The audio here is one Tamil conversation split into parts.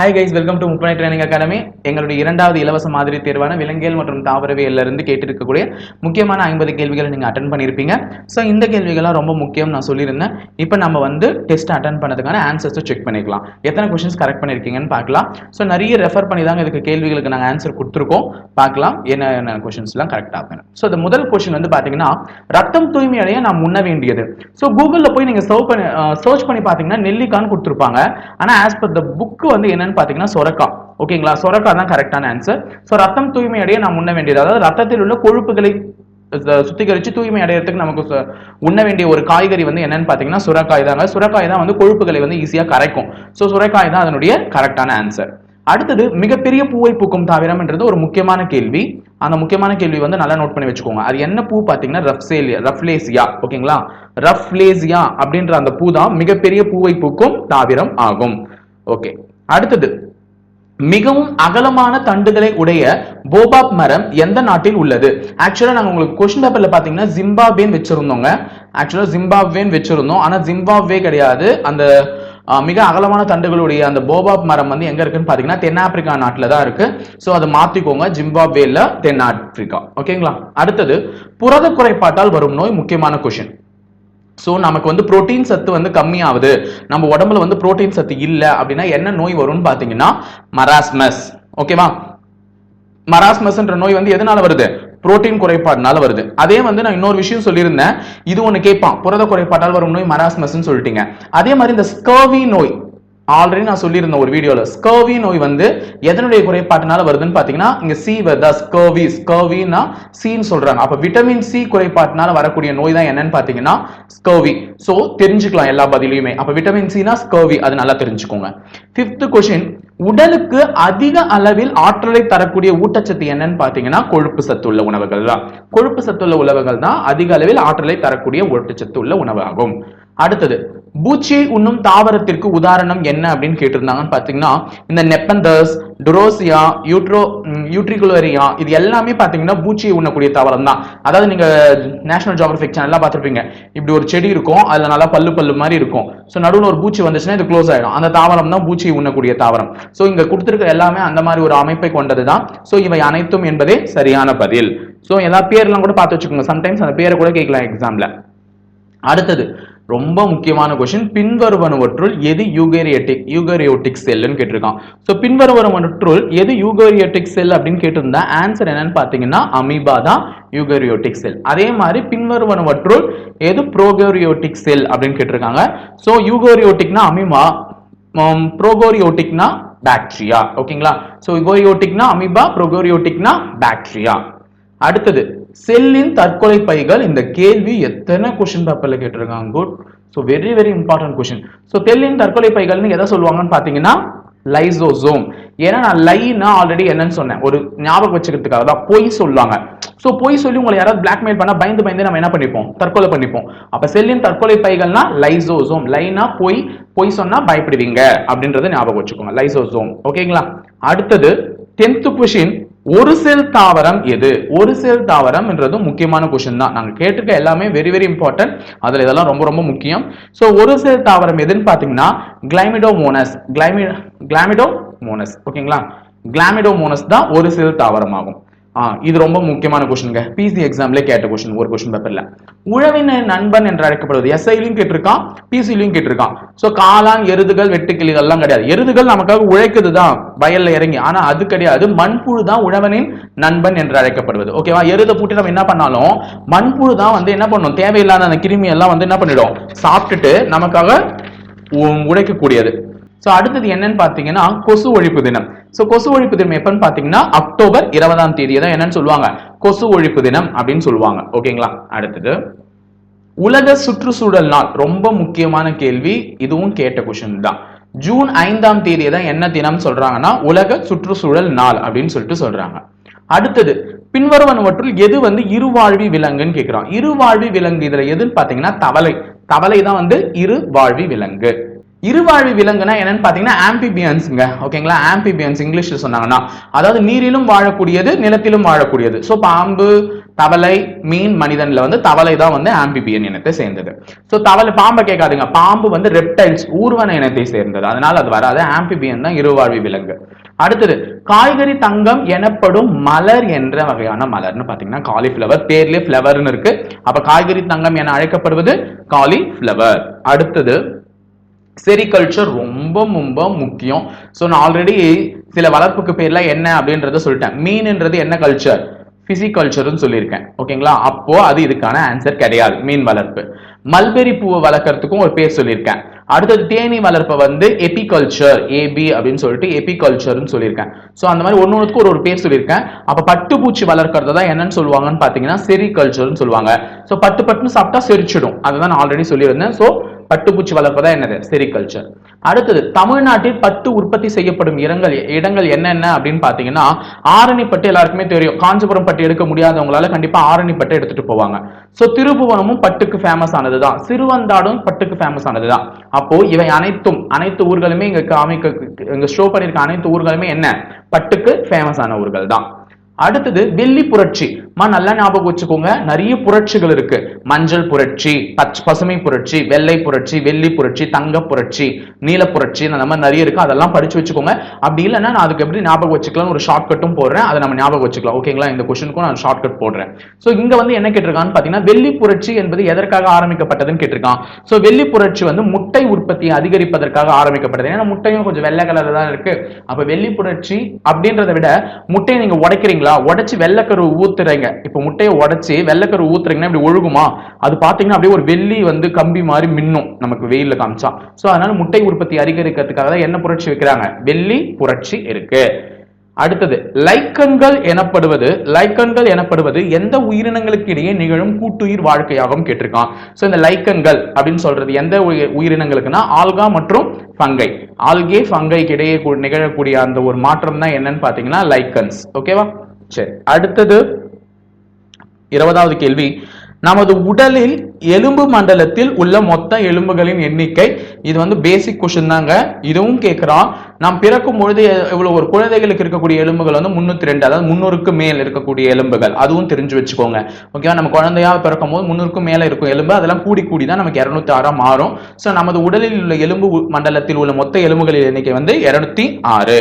ஹாய் கைஸ் வெல்கம் டு முப்பனை ட்ரைனிங் அகாடமி எங்களுடைய இரண்டாவது இலவச மாதிரி தேர்வான விலங்கியல் மற்றும் தாவரவியலிருந்து கேட்டிருக்கக்கூடிய முக்கியமான ஐம்பது கேள்விகளை நீங்கள் அட்டன் பண்ணியிருப்பீங்க ஸோ இந்த கேள்விகள்லாம் ரொம்ப முக்கியம் நான் சொல்லியிருந்தேன். இப்போ நம்ம வந்து டெஸ்ட் அட்டன் பண்ணதுக்கான ஆன்சர்ஸை செக் பண்ணிக்கலாம். எத்தனை கொஷின்ஸ் கரெக்ட் பண்ணியிருக்கீங்கன்னு பார்க்கலாம். ஸோ நிறைய ரெஃபர் பண்ணி தாங்க இதுக்கு கேள்விகளுக்கு நாங்கள் ஆன்சர் கொடுத்துருக்கோம். பார்க்கலாம் என்ன என்ன கொஷின்ஸ்லாம் கரெக்டாக இருக்கணும் ஸோ இந்த முதல் கொஷின் வந்து பார்த்தீங்கன்னா ரத்தம் தூய்மை அடைய நான் முன்ன வேண்டியது. ஸோ கூகுளில் போய் நீங்கள் சர்வ் பண்ணி சர்ச் பண்ணி பார்த்தீங்கன்னா நெல்லிக்கான்னு கொடுத்துருப்பாங்க. ஆனால் ஆஸ் பர் த புக்கு வந்து என்னென்ன பார்த்தீங்கன்னா சொரக்கா. ஓகேங்களா? சொரக்கா தான் கரெக்டான ஆன்சர் ஸோ ரத்தம் தூய்மை அடைய நாம் உண்ண வேண்டியது. அதாவது ரத்தத்தில் உள்ள கொழுப்புகளை சுத்திகரிச்சு தூய்மை அடையறதுக்கு நமக்கு உண்ண வேண்டிய ஒரு காய்கறி வந்து என்னன்னு பார்த்தீங்கன்னா சுரக்காய் தாங்க. சுரக்காய் தான் வந்து கொழுப்புகளை வந்து ஈஸியாக கரைக்கும். ஸோ சுரக்காய் தான் அதனுடைய கரெக்டான ஆன்சர் அடுத்தது மிகப்பெரிய பூவை பூக்கும் தாவரம்ன்றது ஒரு முக்கியமான கேள்வி. அந்த முக்கியமான கேள்வி வந்து நல்லா நோட் பண்ணி வச்சுக்கோங்க. அது என்ன பூ பார்த்தீங்கன்னா ரஃப்சேலியா ரஃப்லேசியா. ஓகேங்களா? ரஃப்லேசியா அப்படின்ற அந்த பூ தான் மிகப்பெரிய பூவை பூக்கும் தாவரம் ஆகும். ஓகே. அடுத்தது மிகவும் அகலமான தண்டுகளை உடைய போபாப் மரம் எந்த நாட்டில் உள்ளது? ஆக்சுவலா நாங்க உங்களுக்கு கொஸ்டின் பேப்பர்ல பாத்தீங்கன்னா ஜிம்பாப்வேன்னு வச்சிருந்தோங்க. ஆக்சுவலா ஜிம்பாப்வேன்னு வச்சிருந்தோம். ஆனா ஜிம்பாப்வே கிடையாது. அந்த மிக அகலமான தண்டுகளுடைய அந்த போபாப் மரம் வந்து எங்க இருக்குன்னு பாத்தீங்கன்னா தென்னாப்பிரிக்கா நாட்டுல தான் இருக்கு. சோ அதை மாத்திக்கோங்க. ஜிம்பாப்வேல தென்னாப்பிரிக்கா ஓகேங்களா அடுத்தது புரத குறைபாட்டால் வரும் நோய் முக்கியமான கொஷின் ஸோ நமக்கு வந்து புரோட்டீன் சத்து வந்து கம்மியாகுது. நம்ம உடம்புல வந்து புரோட்டீன் சத்து இல்லை அப்படின்னா என்ன நோய் வரும்னு பார்த்தீங்கன்னா மராஸ்மஸ் ஓகேவா மராஸ்மஸ்ன்ற நோய் வந்து எதனால வருது? புரோட்டீன் குறைபாடுனால வருது. அதே வந்து நான் இன்னொரு விஷயம் சொல்லியிருந்தேன். இது ஒன்று கேட்பான். புரத குறைபாட்டால் வரும் நோய் மராஸ்மஸ்ன்னு சொல்லிட்டீங்க. அதே மாதிரி இந்த ஸ்கர்வி நோய் ஆல்ரெடி நான் சொல்லியிருந்தேன் ஒரு வீடியோல ஸ்கர்வி நோய் வந்து எதனுடைய குறைபாட்டினால வருதுன்னு பாத்தீங்கன்னா இங்க சி வருதா? ஸ்கர்வி ஸ்கர்வினா சின்னு சொல்றாங்க. அப்ப விட்டமின் சி குறைபாட்டினால வரக்கூடிய நோய் தான் என்னன்னு பாத்தீங்கன்னா ஸ்கர்வி சோ தெரிஞ்சுக்கலாம் எல்லா பதிலையுமே. அப்ப விட்டமின் சினா ஸ்கர்வி அது நல்லா தெரிஞ்சுக்கோங்க. ஃபிஃப்த் கொஸ்டின் உடலுக்கு அதிக அளவில் ஆற்றலை தரக்கூடிய ஊட்டச்சத்து என்னன்னு பாத்தீங்கன்னா கொழுப்பு சத்து உள்ள உணவுகள் தான் கொழுப்பு சத்து உள்ள உணவுகள் தான் அதிக அளவில் ஆற்றலை தரக்கூடிய ஊட்டச்சத்து உள்ள உணவு ஆகும். அடுத்தது பூச்சியை உண்ணும் தாவரத்திற்கு உதாரணம் என்ன அப்படின்னு கேட்டிருந்தாங்கன்னு பாத்தீங்கன்னா இந்த நெப்பந்தஸ் டுரோசியா யூட்ரோ யூட்ரிகுலரியா இது எல்லாமே பாத்தீங்கன்னா பூச்சியை உண்ணக்கூடிய தாவரம் தான் அதாவது நீங்க நேஷனல் ஜியாகிரபிக் சேனல்லாம் பார்த்துருப்பீங்க. இப்படி ஒரு செடி இருக்கும் அதுல நல்லா பல்லு பல்லு மாதிரி இருக்கும். ஸோ நடுவில் ஒரு பூச்சி வந்துச்சுன்னா இது க்ளோஸ் ஆயிடும். அந்த தாவரம் தான் பூச்சியை உண்ணக்கூடிய தாவரம். ஸோ இங்க கொடுத்துருக்க எல்லாமே அந்த மாதிரி ஒரு அமைப்பை கொண்டது தான் ஸோ இவை அனைத்தும் என்பதே சரியான பதில். ஸோ எல்லா பேர்லாம் கூட பார்த்து வச்சுக்கோங்க. சம்டைம்ஸ் அந்த பேரை கூட கேட்கலாம் எக்ஸாம்ல அடுத்தது ரொம்ப முக்கியமான கொஸ்டின் பின்வருவனவற்றுள் எது யூகேரியோட்டிக் யூகரியோட்டிக் செல்லுன்னு கேட்டிருக்கான். ஸோ பின்வருவனவற்றுள் எது யூகரியோட்டிக் செல் அப்படின்னு கேட்டிருந்தா ஆன்சர் என்னன்னு பார்த்தீங்கன்னா அமீபா தான் யூகரியோட்டிக் செல் அதே மாதிரி பின்வருவனவற்றுள் எது ப்ரோகோரியோட்டிக் செல் அப்படின்னு கேட்டிருக்காங்க. ஸோ யூகோரியோட்டிக்னா அமீபா ப்ரோகோரியோட்டிக்னா பாக்டீரியா ஓகேங்களா ஸோ யூகோரியோட்டிக்னா அமீபா ப்ரோகோரியோட்டிக்னா பாக்டீரியா அடுத்தது செல்லின் தற்கொலை பைகள் இந்த கேள்வி எத்தனை கொஸ்டின் பேப்பர்ல கேட்டிருக்காங்க good so very very important question so செல்லின் தற்கொலை பைகள்னு எதை சொல்லுவாங்கன்னு பார்த்தீங்கன்னா லைசோசோம் ஏன்னா நான் லைனா ஆல்ரெடி என்னன்னு சொன்னேன். ஒரு ஞாபகம் வச்சுக்கிறதுக்காக தான் பொய் சொல்லுவாங்க. ஸோ பொய் சொல்லி உங்களை யாராவது பிளாக்மெயில் பண்ணா பயந்து பயந்து நம்ம என்ன பண்ணிப்போம்? தற்கொலை பண்ணிப்போம். அப்ப செல்லின் தற்கொலை பைகள்னா லைசோசோம் லைனா பொய் பொய் சொன்னா பயப்படுவீங்க. அப்படின்றத ஞாபகம் வச்சுக்கோங்க. லைசோசோம் ஓகேங்களா அடுத்தது டென்த் கொஷின் ஒரு செல் தாவரம் எது? ஒரு செல் தாவரம் என்றதும் முக்கியமான கொஷின் தான். நாங்க கேட்டிருக்க எல்லாமே வெரி வெரி இம்பார்ட்டன்ட் அதுல இதெல்லாம் ரொம்ப ரொம்ப முக்கியம். சோ ஒரு செல் தாவரம் எதுன்னு பாத்தீங்கன்னா கிளைமிடோமோனஸ் கிளைமி கிளாமிடோமோனஸ் ஓகேங்களா கிளாமிடோமோனஸ் தான் ஒரு செல் தாவரம் ஆகும் இது ரொம்ப முக்கியமான கொஸ்டின்ங்க பிசி எக்ஸாம்ல கேட்ட கொஸ்டின் ஒரு கொஸ்டின் பேப்பர்ல உழவின் நண்பன் என்று அழைக்கப்படுவது எஸ்ஐலையும் கேட்டிருக்கான் பிசிலையும் கேட்டிருக்கான். சோ காளான் எருதுகள் வெட்டுக்கிளிகள் எல்லாம் கிடையாது. எருதுகள் நமக்காக உழைக்குது தான் வயல்ல இறங்கி. ஆனா அது கிடையாது. மண்புழு தான் உழவனின் நண்பன் என்று அழைக்கப்படுவது. ஓகேவா எருதை பூட்டி நம்ம என்ன பண்ணாலும் மண்புழு தான் வந்து என்ன பண்ணும்? தேவையில்லாத அந்த கிருமி எல்லாம் வந்து என்ன பண்ணிடும்? சாப்பிட்டுட்டு நமக்காக உ- உழைக்கக்கூடியது. ஸோ அடுத்தது என்னன்னு பார்த்தீங்கன்னா கொசு ஒழிப்பு தினம். ஸோ கொசு ஒழிப்பு தினம் எப்பன்னு பார்த்தீங்கன்னா அக்டோபர் இருபதாம் தேதி தான் என்னன்னு சொல்லுவாங்க. கொசு ஒழிப்பு தினம் அப்படின்னு சொல்லுவாங்க. ஓகேங்களா அடுத்தது உலக சுற்றுச்சூழல் நாள். ரொம்ப முக்கியமான கேள்வி. இதுவும் கேட்ட கொஷின் தான். ஜூன் ஐந்தாம் தேதி தான் என்ன தினம் சொல்றாங்கன்னா உலக சுற்றுச்சூழல் நாள் அப்படின்னு சொல்லிட்டு சொல்றாங்க. அடுத்தது பின்வருவனவற்றுள் எது வந்து இருவாழ்வி விலங்குன்னு கேட்கிறான் இருவாழ்வி விலங்கு இதுல எதுன்னு பாத்தீங்கன்னா தவளை. தவளை தான் வந்து இருவாழ்வி விலங்கு. இருவாழ்வி விலங்குனா என்னன்னு பாத்தீங்கன்னா ஆம்பிபியன்ஸுங்க ஓகேங்களா? ஆம்பிபியன்ஸ் இங்கிலீஷ்ல சொன்னாங்கன்னா. அதாவது நீரிலும் வாழக்கூடியது நிலத்திலும் வாழக்கூடியது. சோ பாம்பு தவளை மீன் மனிதன்ல வந்து தவளை தான் வந்து ஆம்பிபியன் இனத்தை சேர்ந்தது. சோ தவளை பாம்பை கேட்காதுங்க. பாம்பு வந்து ரெப்டைல்ஸ் ஊர்வன இனத்தை சேர்ந்தது. அதனால அது வராது. ஆம்பிபியன் தான் இருவாழ்வி விலங்கு. அடுத்தது காய்கறி தங்கம் எனப்படும் மலர் என்ற வகையான மலர்னு பாத்தீங்கன்னா காலிஃபிளவர் பேர்லயே ஃப்ளவர்னு இருக்கு. அப்ப காய்கறி தங்கம் என அழைக்கப்படுவது காலிஃபிளவர் அடுத்தது செரிகல்ச்சர் ரொம்ப ரொம்ப முக்கியம். ஸோ நான் ஆல்ரெடி சில வளர்ப்புக்கு பேர்ல என்ன அப்படின்றத சொல்லிட்டேன். மீன்ன்றது என்ன கல்ச்சர் பிசிகல்ச்சர்னு சொல்லியிருக்கேன். ஓகேங்களா அப்போ அது இதுக்கான ஆன்சர் கிடையாது. மீன் வளர்ப்பு. மல்பெரி பூவை வளர்க்கறதுக்கும் ஒரு பேர் சொல்லியிருக்கேன். அடுத்தது தேனி வளர்ப்பை வந்து எபிகல்ச்சர் ஏபி அப்படின்னு சொல்லிட்டு எபிகல்ச்சர்னு சொல்லியிருக்கேன். ஸோ அந்த மாதிரி ஒன்று ஒன்றுக்கு ஒரு ஒரு பேர் சொல்லியிருக்கேன். அப்போ பட்டுப்பூச்சி வளர்க்கறது தான் என்னன்னு சொல்லுவாங்கன்னு பார்த்தீங்கன்னா செரிகல்ச்சர்னு சொல்லுவாங்க. ஸோ பட்டு பட்டுன்னு சாப்பிட்டா செரிச்சிடும். அதுதான் நான் ஆல்ரெடி சொல்லியிருந்தேன். ஸோ பட்டுப்பூச்சி வளர்ப்பதா என்னது? செரிகல்ச்சர் அடுத்தது தமிழ்நாட்டில் பட்டு உற்பத்தி செய்யப்படும் இடங்கள் இடங்கள் என்னென்ன அப்படின்னு பார்த்தீங்கன்னா ஆரணி பட்டு எல்லாருக்குமே தெரியும். காஞ்சிபுரம் பட்டு எடுக்க முடியாதவங்களால கண்டிப்பாக ஆரணி பட்டு எடுத்துட்டு போவாங்க. ஸோ திருபுவனமும் பட்டுக்கு ஃபேமஸ் ஆனதுதான். சிறுவந்தாடும் பட்டுக்கு ஃபேமஸ் ஆனதுதான். அப்போ இவை அனைத்தும் அனைத்து ஊர்களுமே இங்க காமிக்க இங்க ஷோ பண்ணிருக்க அனைத்து ஊர்களுமே என்ன? பட்டுக்கு ஃபேமஸ் ஆன ஊர்கள் தான் அடுத்தது வெள்ளி புரட்சி. மா நல்லா ஞாபகம் வச்சுக்கோங்க. நிறைய புரட்சிகள் இருக்கு. மஞ்சள் புரட்சி பசுமை புரட்சி வெள்ளை புரட்சி வெள்ளி புரட்சி தங்க புரட்சி நீல புரட்சி அந்த மாதிரி நிறைய இருக்கு. அதெல்லாம் படிச்சு வச்சுக்கோங்க. அப்படி இல்லைன்னா நான் அதுக்கு எப்படி ஞாபகம் வச்சுக்கலாம் ஒரு ஷார்ட் கட்டும் போடுறேன். அதை நம்ம ஞாபகம் வச்சுக்கலாம். ஓகேங்களா இந்த கொஸ்டினுக்கும் நான் ஷார்ட் கட் போடுறேன். ஸோ இங்க வந்து என்ன கேட்டிருக்கான்னு பாத்தீங்கன்னா வெள்ளி புரட்சி என்பது எதற்காக ஆரம்பிக்கப்பட்டதுன்னு கேட்டிருக்கான். ஸோ வெள்ளி புரட்சி வந்து முட்டை உற்பத்தியை அதிகரிப்பதற்காக ஆரம்பிக்கப்பட்டது. ஏன்னா முட்டையும் கொஞ்சம் வெள்ளை கலர்ல தான் இருக்கு. அப்ப வெள்ளி புரட்சி அப்படின்றத விட முட்டையை நீங்க உடைக்கிறீங்களா? உடைச்சு வெள்ளைக்கரு ஊத்துறீங்க. இப்போ முட்டையை உடைச்சு வெள்ளைக்கரு ஊத்துறீங்கன்னா இப்படி ஒழுகுமா? அது பாத்தீங்கன்னா அப்படியே ஒரு வெள்ளி வந்து கம்பி மாதிரி மின்னும் நமக்கு வெயிலில் காமிச்சா. சோ அதனால முட்டை உற்பத்தி அதிகரிக்கிறதுக்காக தான் என்ன புரட்சி வைக்கிறாங்க? வெள்ளி புரட்சி இருக்கு. அடுத்தது லைக்கன்கள் எனப்படுவது லைக்கன்கள் எனப்படுவது எந்த உயிரினங்களுக்கு இடையே நிகழும் கூட்டுயிர் வாழ்க்கையாகவும் கேட்டிருக்கான். சோ இந்த லைக்கன்கள் அப்படின்னு சொல்றது எந்த உயிர்- உயிரினங்களுக்குன்னா ஆல்கா மற்றும் ஃபங்கை. ஆல்கே ஃபங்கைக்கு இடையே கூ- நிகழக்கூடிய அந்த ஒரு மாற்றம் தான் என்னன்னு பாத்தீங்கன்னா லைக்கன்ஸ். ஓகேவா சரி அடுத்தது இருபதாவது கேள்வி. நமது உடலில் எலும்பு மண்டலத்தில் உள்ள மொத்த எலும்புகளின் எண்ணிக்கை இது வந்து பேசிக் கொஸ்டின் தாங்க. இதுவும் கேட்குறான் நாம் பிறக்கும் பொழுது இவ்வளோ ஒரு குழந்தைகளுக்கு இருக்கக்கூடிய எலும்புகள் வந்து முந்நூற்றி ரெண்டு அதாவது முந்நூறுக்கு மேல் இருக்கக்கூடிய எலும்புகள். அதுவும் தெரிஞ்சு வச்சுக்கோங்க. ஓகேவா நம்ம குழந்தையா பிறக்கும் போது முன்னூறுக்கும் மேலே இருக்கும் எலும்பு அதெல்லாம் கூடி கூடி தான் நமக்கு இரநூத்தி ஆறாக மாறும். ஸோ நமது உடலில் உள்ள எலும்பு மண்டலத்தில் உள்ள மொத்த எலும்புகளின் எண்ணிக்கை வந்து இரநூத்தி ஆறு.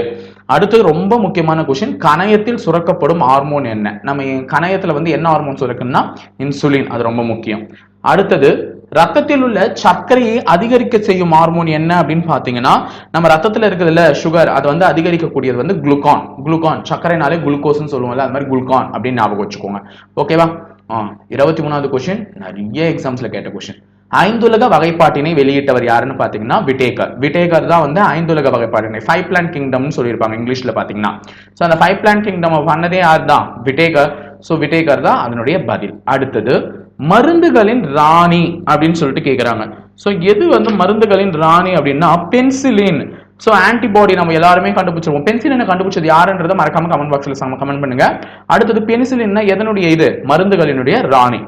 அடுத்தது ரொம்ப முக்கியமான கொஷின் கணையத்தில் சுரக்கப்படும் ஹார்மோன் என்ன? நம்ம எ- கணையத்துல வந்து என்ன ஹார்மோன் சுரக்குன்னா இன்சுலின் அது ரொம்ப முக்கியம். அடுத்தது ரத்தத்தில் உள்ள சர்க்கரையை அதிகரிக்க செய்யும் ஹார்மோன் என்ன அப்படின்னு பாத்தீங்கன்னா நம்ம ரத்தத்துல இருக்கிறதுல சுகர் அது வந்து அதிகரிக்கக்கூடியது வந்து குளுக்கான் குளுக்கான் சர்க்கரைனாலே குளுக்கோஸ்னு சொல்லுவோம்ல அது மாதிரி குளுக்கான் அப்படின்னு ஞாபகம் வச்சுக்கோங்க. ஓகேவா ஆ இருபத்தி மூணாவது கொஸ்டின் நிறைய எக்ஸாம்ஸ்ல கேட்ட கொஸ்டின் ஐந்துலக வகைப்பாட்டினை வெளியிட்டவர் யாருன்னு பாத்தீங்கன்னா விட்டேகர் விட்டேகர் தான் வந்து ஐந்துலக வகைப்பாட்டினை ஃபைவ் பிளான் கிங்டம்னு சொல்லியிருப்பாங்க இங்கிலீஷ்ல பாத்தீங்கன்னா. ஸோ அந்த ஃபைவ் பிளான் கிங்டம் பண்ணதே யார் தான் விட்டேகர் ஸோ விட்டேகர் தான் அதனுடைய பதில். அடுத்தது மருந்துகளின் ராணி அப்படின்னு சொல்லிட்டு கேட்குறாங்க ஸோ எது வந்து மருந்துகளின் ராணி அப்படின்னா பென்சிலின் ஸோ ஆன்டிபாடி நம்ம எல்லாருமே கண்டுபிடிச்சிருவோம். பென்சிலினை கண்டுபிடிச்சது யாருன்றதை மறக்காம கமெண்ட் பாக்ஸில் கமெண்ட் பண்ணுங்க. அடுத்தது பென்சிலின்னா எதனுடைய இது? மருந்துகளினுடைய ராணி.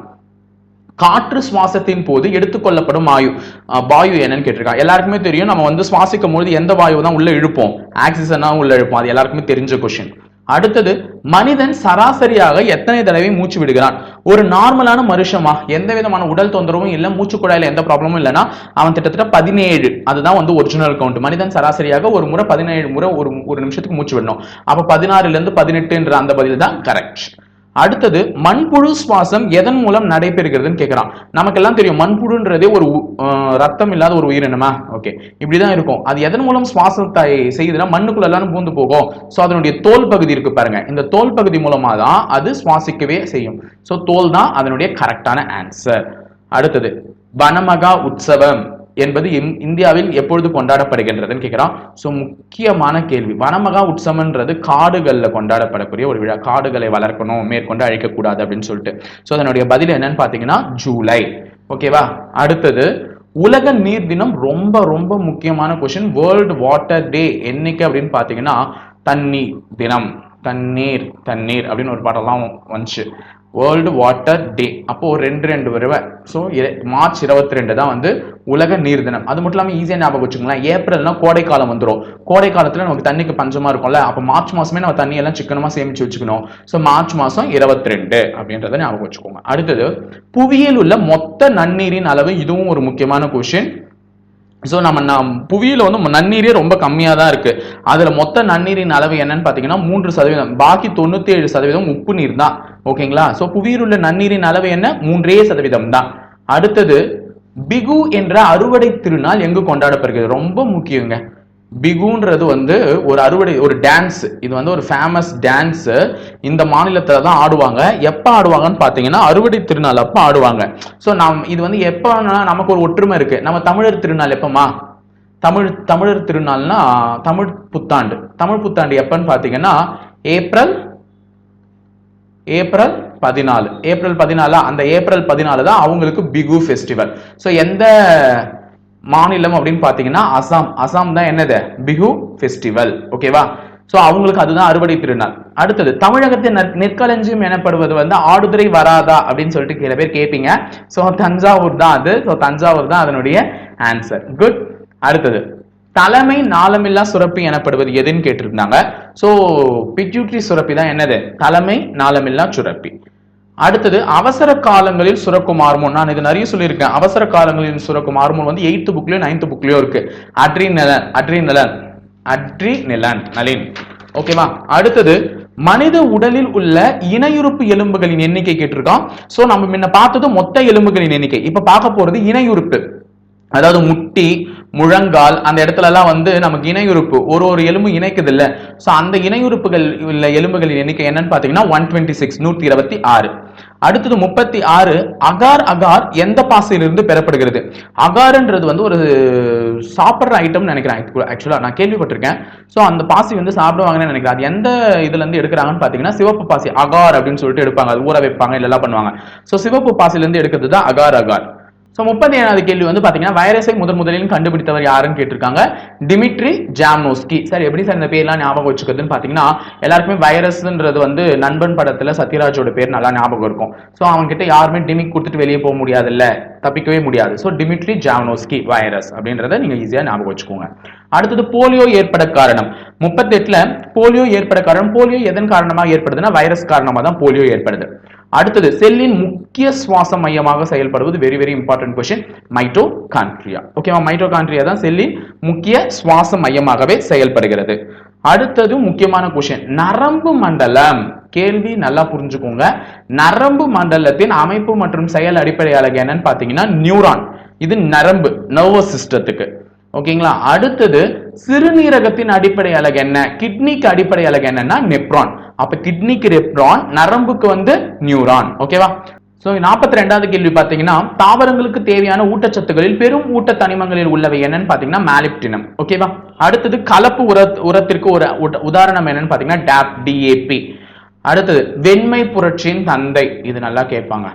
காற்று சுவாசத்தின் போது எடுத்துக்கொள்ளப்படும் வாயு. அஹ் வாயு என்னன்னு கேட்டிருக்காங்க எல்லாருக்குமே தெரியும். நம்ம வந்து சுவாசிக்கும் பொழுது எந்த வாயு தான் உள்ள இழுப்போம்? ஆக்சிஜனா உள்ள இழுப்போம். அது எல்லாருக்குமே தெரிஞ்ச கொஸ்டின் அடுத்தது மனிதன் சராசரியாக எத்தனை தடவை மூச்சு விடுகிறான்? ஒரு நார்மலான மனுஷமா? எந்த விதமான உடல் தொந்தரவும் இல்லை மூச்சு குழாயில எந்த ப்ராப்ளமும் இல்லைன்னா அவன் கிட்டத்தட்ட பதினேழு. அதுதான் வந்து ஒரிஜினல் கவுண்ட் மனிதன் சராசரியாக ஒரு முறை பதினேழு முறை ஒரு ஒரு நிமிஷத்துக்கு மூச்சு விடணும். அப்ப பதினாறுல இருந்து பதினெட்டுன்ற அந்த பதில் தான் கரெக்ட் அடுத்தது மண்புழு சுவாசம் எதன் மூலம் நடைபெறுகிறதுன்னு கேட்குறான் நமக்கெல்லாம் தெரியும் மண்புழுன்றதே ஒரு உ- ரத்தம் இல்லாத ஒரு உயிரினமா ஓகே இப்படிதான் இருக்கும். அது எதன் மூலம் சுவாசத்தை செய்யுதுன்னா மண்ணுக்குள்ள எல்லாம் பூந்து போகும். சோ அதனுடைய தோல் பகுதி இருக்கு பாருங்க. இந்த தோல் பகுதி மூலமா தான் அது சுவாசிக்கவே செய்யும். சோ தோல் தான் அதனுடைய கரெக்டான ஆன்சர் அடுத்தது வனமகா உற்சவம். என்பது இம்- இந்தியாவில் எப்பொழுது கொண்டாடப்படுகின்றதுன்னு கேட்கிறான் ஸோ முக்கியமான கேள்வி. வனமகா உற்சவம்ன்றது காடுகளில் கொண்டாடப்படக்கூடிய ஒரு விழா. காடுகளை வளர்க்கணும் மேற்கொண்டு அழிக்கக்கூடாது அப்படின்னு சொல்லிட்டு. ஸோ அதனுடைய பதில் என்னன்னு பார்த்தீங்கன்னா ஜூலை. ஓகேவா அடுத்தது உலக நீர் தினம் ரொம்ப ரொம்ப முக்கியமான கொஷின் வேர்ல்டு வாட்டர் டே என்னைக்கு அப்படின்னு பார்த்தீங்கன்னா தண்ணீர் தினம். தண்ணீர் தண்ணீர் அப்படின்னு ஒரு பாடலாம் வந்துச்சு. வேர்ல்டு வாட்டர் டே அப்போ ஒரு ரெண்டு ரெண்டு வருவ. ஸோ மார்ச் இருபத்தி ரெண்டு தான் வந்து உலக நீர் தினம். அது மட்டும் இல்லாமல் ஈஸியாக ஞாபகம் வச்சுக்கோங்களேன். ஏப்ரல்னா கோடை காலம் வந்துடும் கோடை காலத்தில் நமக்கு தண்ணிக்கு பஞ்சமாக இருக்கும்ல. அப்போ மார்ச் மாதமே நம்ம தண்ணியெல்லாம் சிக்கனமாக சேமிச்சு வச்சுக்கணும். ஸோ மார்ச் மாதம் இருபத்தி ரெண்டு அப்படின்றத ஞாபகம் வச்சுக்கோங்க. அடுத்தது புவியில் உள்ள மொத்த நன்னீரின் அளவு இதுவும் ஒரு முக்கியமான கொஷின் ஸோ நம்ம நம் புவியில் வந்து நன்னீரே ரொம்ப கம்மியாக தான் இருக்குது அதில் மொத்த நன்னீரின் அளவு என்னன்னு பார்த்தீங்கன்னா மூன்று சதவீதம். பாக்கி தொண்ணூற்றி ஏழு சதவீதம் உப்பு நீர் தான். ஓகேங்களா? ஸோ புவியில் உள்ள நன்னீரின் அளவு என்ன? மூன்றே சதவீதம் தான். அடுத்தது பிகு என்ற அறுவடை திருநாள் எங்கு கொண்டாடப்படுகிறது? ரொம்ப முக்கியங்க. பிகுன்றது வந்து ஒரு அறுவடை ஒரு டான்ஸ் இது வந்து ஒரு ஃபேமஸ் டான்ஸ் இந்த மாநிலத்தில் தான் ஆடுவாங்க. எப்போ ஆடுவாங்கன்னு பார்த்தீங்கன்னா அறுவடை திருநாள் அப்போ ஆடுவாங்க. ஸோ நாம் இது வந்து எப்போனா நமக்கு ஒரு ஒற்றுமை இருக்கு. நம்ம தமிழர் திருநாள் எப்பமா? தமிழ் தமிழர் திருநாள்னா தமிழ் புத்தாண்டு. தமிழ் புத்தாண்டு எப்போன்னு பார்த்தீங்கன்னா ஏப்ரல் ஏப்ரல் பதினாலு. ஏப்ரல் பதினாலா? அந்த ஏப்ரல் பதினாலு தான் அவங்களுக்கு பிகு ஃபெஸ்டிவல் ஸோ எந்த மாநிலம் அப்படின்னு பார்த்தீங்கன்னா அசாம். அசாம் தான் என்னது? பிஹு ஃபெஸ்டிவல் ஓகேவா ஸோ அவங்களுக்கு அதுதான் அறுவடை திருநாள். அடுத்தது தமிழகத்தின் நெற்களஞ்சியம் எனப்படுவது வந்து ஆடுதுறை வராதா அப்படின்னு சொல்லிட்டு சில பேர் கேட்பீங்க. ஸோ தஞ்சாவூர் தான் அது. ஸோ தஞ்சாவூர் தான் அதனுடைய ஆன்சர் குட் அடுத்தது தலைமை நாளமில்லா சுரப்பி எனப்படுவது எதுன்னு கேட்டிருந்தாங்க. ஸோ பிட்யூட்ரி சுரப்பி தான் என்னது? தலைமை நாளமில்லா சுரப்பி. அடுத்தது அவசர காலங்களில் சுரக்கும் ஹார்மோன். நான் இது நிறைய சொல்லியிருக்கேன். அவசர காலங்களில் சுரக்கும் ஹார்மோன் வந்து எயித்து புக்லயோ நைன்த் புக்லயோ இருக்கு. அட்ரினலன் அட்ரி நிலன் நலின் ஓகேவா அடுத்தது மனித உடலில் உள்ள இணையுறுப்பு எலும்புகளின் எண்ணிக்கை கேட்டிருக்கான் சோ நம்ம முன்ன பார்த்தது மொத்த எலும்புகளின் எண்ணிக்கை. இப்ப பார்க்க போறது இணையுறுப்பு. அதாவது முட்டி முழங்கால் அந்த இடத்துல எல்லாம் வந்து நமக்கு இணையுறுப்பு. ஒரு ஒரு எலும்பு இணைக்குது இல்ல சோ அந்த இணையுறுப்புகள் உள்ள எலும்புகளின் எண்ணிக்கை என்னன்னு பாத்தீங்கன்னா ஒன் டுவெண்ட்டி சிக்ஸ் நூத்தி இருபத்தி ஆறு. அடுத்தது முப்பத்தி ஆறு அகார் அகார் எந்த பாசையிலிருந்து பெறப்படுகிறது? அகார்ன்றது வந்து ஒரு சாப்பிட்ற ஐட்டம்னு நினைக்கிறேன். ஆக்சுவலா நான் கேள்விப்பட்டிருக்கேன். ஸோ அந்த பாசி வந்து சாப்பிடுவாங்கன்னு நினைக்கிறேன். அது எந்த இதுல இருந்து எடுக்கிறாங்கன்னு பாத்தீங்கன்னா சிவப்பு பாசி அகார் அப்படின்னு சொல்லிட்டு எடுப்பாங்க. அது ஊற வைப்பாங்க இல்லை எல்லாம் பண்ணுவாங்க. ஸோ சிவப்பு பாசிலேருந்து எடுக்கிறது தான் அகார் அகார். ஸோ முப்பத்தி ஏழாவது கேள்வி வந்து பார்த்தீங்கன்னா வைரஸை முதன் முதலில் கண்டுபிடித்தவர் யாருன்னு கேட்டிருக்காங்க? டிமிட்ரி ஜாம்னோஸ்கி. சார் எப்படி சார் இந்த பேர்லாம் ஞாபகம் வச்சுக்கிறதுன்னு பார்த்தீங்கன்னா எல்லாருக்குமே வைரஸ்ன்றது வந்து நண்பன் படத்தில் சத்யராஜோட பேர் நல்லா ஞாபகம் இருக்கும். ஸோ அவங்ககிட்ட யாருமே டிமிக் கொடுத்துட்டு வெளியே போக முடியாதுல்ல தப்பிக்கவே முடியாது. ஸோ டிமிட்ரி ஜாம்னோஸ்கி வைரஸ் அப்படின்றத நீங்கள் ஈஸியாக ஞாபகம் வச்சுக்கோங்க. அடுத்தது போலியோ ஏற்பட காரணம். முப்பத்தெட்டில் போலியோ ஏற்பட காரணம். போலியோ எதன் காரணமாக ஏற்படுதுன்னா வைரஸ் காரணமாக தான் போலியோ ஏற்படுது. அடுத்தது செல்லின் முக்கிய சுவாச மையமாக செயல்படுவது very very important question mitochondria ஓகேவா மைட்டோகான்ட்ரியா தான் செல்லின் முக்கிய சுவாச மையமாகவே செயல்படுகிறது. அடுத்தது முக்கியமான கொஸ்டின் நரம்பு மண்டலம். கேள்வி நல்லா புரிஞ்சுக்கோங்க. நரம்பு மண்டலத்தின் அமைப்பு மற்றும் செயல் அடிப்படை அழகு என்னன்னு பாத்தீங்கன்னா நியூரான் இது நரம்பு நர்வஸ் சிஸ்டத்துக்கு ஓகேங்களா அடுத்தது சிறுநீரகத்தின் அடிப்படை அழகு என்ன? கிட்னிக்கு அடிப்படை அழகு என்னன்னா நெப்ரான் அப்ப கிட்னிக்கு ரெப்ரான் நரம்புக்கு வந்து நியூரான் ஓகேவா ஸோ நாற்பத்தி ரெண்டாவது கேள்வி பார்த்தீங்கன்னா தாவரங்களுக்கு தேவையான ஊட்டச்சத்துக்களில் பெரும் ஊட்ட தனிமங்களில் உள்ளவை என்னன்னு பார்த்தீங்கன்னா மேலிப்டினம் ஓகேவா அடுத்தது கலப்பு உர உரத்திற்கு ஒரு உதாரணம் என்னன்னு பார்த்தீங்கன்னா டேப் டிஏபி அடுத்தது வெண்மை புரட்சியின் தந்தை. இது நல்லா கேட்பாங்க.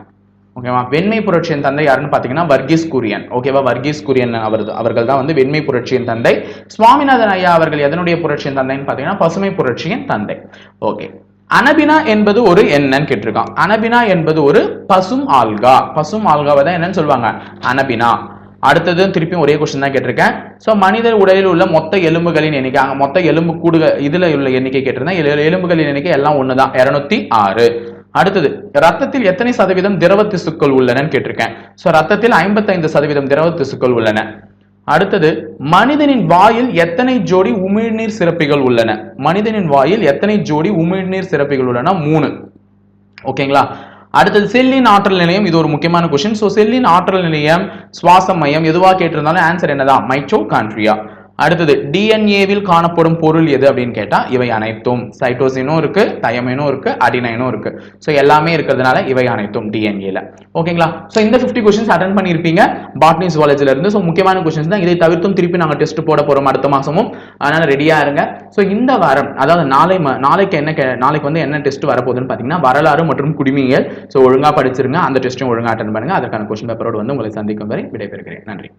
ஓகேவா வெண்மை புரட்சியின் தந்தை யாருன்னு பார்த்தீங்கன்னா வர்கீஸ் குரியன். ஓகேவா வர்கீஸ் குரியன் அவர் அவர்கள் தான் வந்து வெண்மை புரட்சியின் தந்தை. சுவாமிநாதன் ஐயா அவர்கள் எதனுடைய புரட்சியின் தந்தைன்னு பார்த்தீங்கன்னா பசுமை புரட்சியின் தந்தை. ஓகே அனபினா என்பது ஒரு என்னன்னு கேட்டிருக்கான். அனபினா என்பது ஒரு பசும் ஆல்கா பசும் ஆல்காவை தான் என்னன்னு சொல்லுவாங்க. அனபினா. அடுத்தது திருப்பியும் ஒரே கொஸ்டின் தான் கேட்டிருக்கேன். ஸோ மனிதர் உடலில் உள்ள மொத்த எலும்புகளின் எண்ணிக்கை அங்கே மொத்த எலும்பு கூடுக இதில் உள்ள எண்ணிக்கை கேட்டிருந்தேன். எலு- எலும்புகளின் எண்ணிக்கை எல்லாம் ஒன்று தான் இரநூத்தி ஆறு. அடுத்தது ரத்தத்தில் எத்தனை சதவீதம் திரவ திசுக்கள் உள்ளனன்னு கேட்டிருக்கேன். சோ ரத்தத்தில் 55% சதவீதம் திரவ திசுக்கள் உள்ளன. அடுத்தது மனிதனின் வாயில் எத்தனை ஜோடி உமிழ்நீர் சிறப்பிகள் உள்ளன? மனிதனின் வாயில் எத்தனை ஜோடி உமிழ்நீர் சிறப்பிகள் உள்ளன? மூணு. ஓகேங்களா? அடுத்தது செல்லின் ஆற்றல் நிலையம் இது ஒரு முக்கியமான கொஸ்டின் ஸோ செல்லின் ஆற்றல் நிலையம் சுவாச மையம் எதுவாக கேட்டிருந்தாலும் ஆன்சர் என்னதான்? மைச்சோ கான்ட்ரியா அடுத்தது டிஎன்ஏவில் காணப்படும் பொருள் எது அப்படின்னு கேட்டால் இவை அனைத்தும். சைட்டோசினும் இருக்கு தயமினும் இருக்கு அடினைனும் இருக்கு. ஸோ எல்லாமே இருக்கிறதுனால இவை அனைத்தும் டிஎன்ஏல ஓகேங்களா ஸோ இந்த 50 கொஸ்டின்ஸ் அட்டன் பண்ணியிருப்பீங்க. பாட்னி ஜுவாலஜில இருந்து. ஸோ முக்கியமான கொஸ்டின்ஸ் தான். இதை தவிர்த்தும் திருப்பி நாங்கள் டெஸ்ட் போட போறோம் அடுத்த மாசமும். அதனால ரெடியா இருங்க. ஸோ இந்த வாரம் அதாவது நாளை ம- நாளைக்கு என்ன கே- நாளைக்கு வந்து என்ன டெஸ்ட் வரப்போகுதுன்னு பார்த்தீங்கன்னா வரலாறு மற்றும் குடிமியல் ஸோ ஒழுங்காக படிச்சிருங்க. அந்த டெஸ்ட்டும் ஒழுங்காக அட்டன் பண்ணுங்க. அதற்கான கொஸ்டின் பேப்பரோடு வந்து உங்களை சந்திக்கும் வரை விடைபெறுகிறேன். நன்றி.